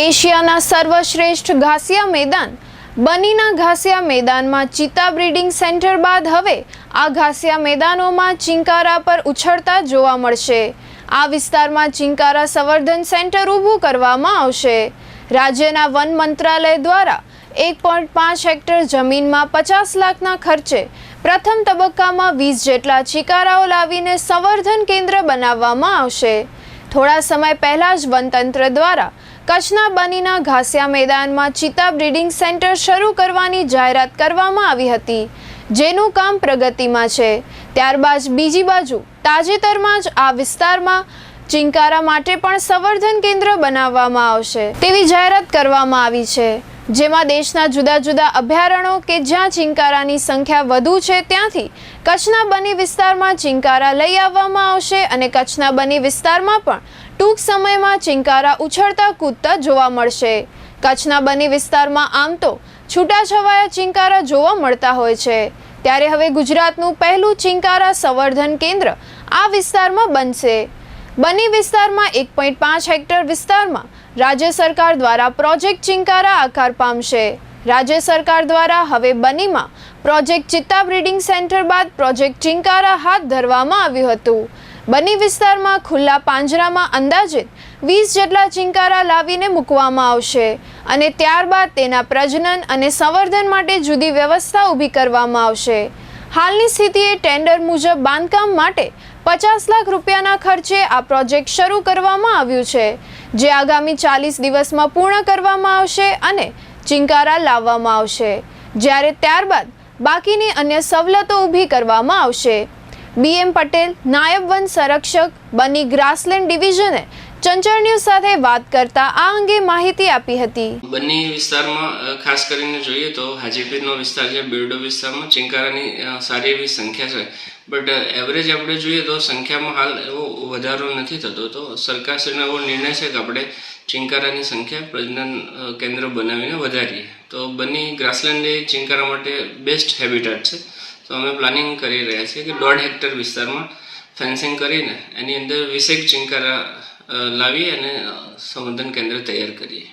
એશિયાના સર્વશ્રેષ્ઠ ઘાસિયા મેદાન, બનીના ઘાસિયા મેદાનમાં ચિત્તા બ્રીડિંગ સેન્ટર બાદ હવે આ ઘાસિયા મેદાનોમાં ચિંકારા પર ઉછળતા જોવા મળશે. આ વિસ્તારમાં ચિંકારા સંવર્ધન સેન્ટર ઊભું કરવામાં આવશે. રાજ્યના વન મંત્રાલય દ્વારા એક પોઈન્ટ પાંચ હેક્ટર જમીનમાં પચાસ લાખના ખર્ચે પ્રથમ તબક્કામાં વીસ જેટલા ચિકારાઓ લાવીને સંવર્ધન કેન્દ્ર બનાવવામાં આવશે. થોડા સમય પહેલા જ વનતંત્ર દ્વારા કચ્છના બનીના ઘાસિયા મેદાનમાં ચિતા બ્રીડિંગ સેન્ટર શરૂ કરવાની જાહેરાત કરવામાં આવી હતી. જેનું કામ પ્રગતિમાં છે. ત્યારબાદ બીજી બાજુ તાજેતરમાં જ આ વિસ્તારમાં ચિંકારા માટે પણ સંવર્ધન કેન્દ્ર બનાવવામાં આવશે. તેવી જાહેરાત કરવામાં આવી છે. જેમાં દેશના જુદા જુદા અભયારણ્યો કે જ્યાં ચિંકારાની સંખ્યા વધુ છે ત્યાંથી કચ્છના બની વિસ્તારમાં ચિંકારા લઈ આવવામાં આવશે અને કચ્છના બની વિસ્તારમાં પણ ટૂંક સમયમાં ચિંકારા ઉછળતા કૂદતા જોવા મળશે. કચ્છના બની વિસ્તારમાં આમ તો છૂટાછવાયા ચિંકારા જોવા મળતા હોય છે. ત્યારે હવે ગુજરાતનું પહેલું ચિંકારા સંવર્ધન કેન્દ્ર આ વિસ્તારમાં બનશે. બની વિસ્તારમાં એક પોઈન્ટ પાંચ હેક્ટર વિસ્તારમાં રાજ્ય સરકાર દ્વારા પ્રોજેક્ટ ચિંકારા આકાર પામશે. રાજ્ય સરકાર દ્વારા હવે બનીમાં પ્રોજેક્ટ ચિત્તા બ્રીડિંગ સેન્ટર બાદ પ્રોજેક્ટ ચિંકારા હાથ ધરવામાં આવ્યું હતું. બની વિસ્તારમાં ખુલ્લા પાંજરામાં અંદાજિત વીસ જેટલા ચિંકારા લાવીને મૂકવામાં આવશે અને ત્યારબાદ તેના પ્રજનન અને સંવર્ધન માટે જુદી વ્યવસ્થા ઊભી કરવામાં આવશે. હાલની સ્થિતિએ ટેન્ડર મુજબ બાંધકામ માટે પચાસ લાખ રૂપિયાના ખર્ચે આ પ્રોજેક્ટ શરૂ કરવામાં આવ્યું છે, જે આગામી ચાલીસ દિવસમાં પૂર્ણ કરવામાં આવશે અને ચિંકારા લાવવામાં આવશે. જ્યારે ત્યારબાદ બાકીની અન્ય સવલતો ઊભી કરવામાં આવશે. બીએમ પટેલ, નાયબ વન સંરક્ષક, બની ગ્રાસલેન્ડ ડિવિઝને ચંચળ ન્યૂઝ સાથે વાત કરતા આ અંગે માહિતી આપી હતી. બંને વિસ્તારમાં ખાસ કરીને જોઈએ તો હાજીપીરનો વિસ્તાર છે, બેરડો વિસ્તારમાં, ચિંકારાની સારી એવી સંખ્યા છે. બટ એવરેજ આપણે જોઈએ તો સંખ્યામાં હાલ એવો વધારો નથી થતો. તો સરકારશ્રીનો એવો નિર્ણય છે કે આપણે ચિંકારાની સંખ્યા પ્રજનન કેન્દ્ર બનાવીને વધારીએ. તો બંને ગ્રાસલેન્ડ એ ચિંકારા માટે બેસ્ટ હેબિટેટ છે. તો અમે પ્લાનિંગ કરી રહ્યા છીએ કે દોઢ હેક્ટર વિસ્તારમાં ફેન્સિંગ કરીને એની અંદર વીસેક ચિંકારા લાવી અને સંવર્ધન કેન્દ્ર તૈયાર કરીએ.